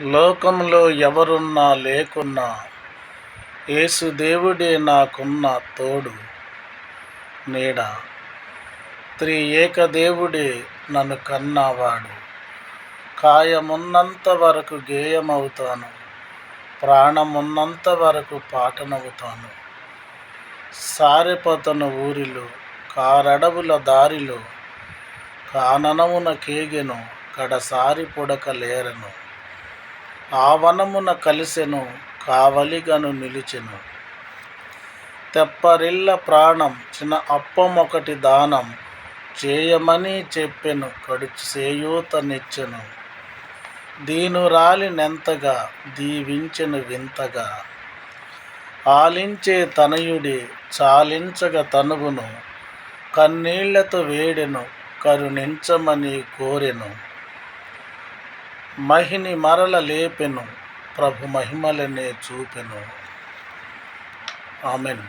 లోకంలో ఎవరున్నా లేకున్నా యేసుదేవుడే నాకున్న తోడు నీడ. త్రి ఏకదేవుడే నన్ను కన్నావాడు. కాయమున్నంత వరకు గేయమవుతాను ప్రాణమున్నంత వరకు పాటనవుతాను. సారెపతను ఊరిలో కారడవుల దారిలో కాననమున కేగెను కడసారి పొడక లేరను ఆ వనమున కలిసెను కావలిగను నిలిచెను. తెప్పరిల్ల ప్రాణం చిన్న అప్పమొకటి దానం చేయమని చెప్పెను కడుచు చేయూతనిచ్చెను దీనురాలినెంతగా దీవించెను వింతగా. ఆలించే తనయుడి చాలించగ తనువును కన్నీళ్ళతో వేడెను కరుణించమని కోరెను. మహిని మరల లేపెను. ప్రభు మహిమలనే చూపెను. ఆమెన్.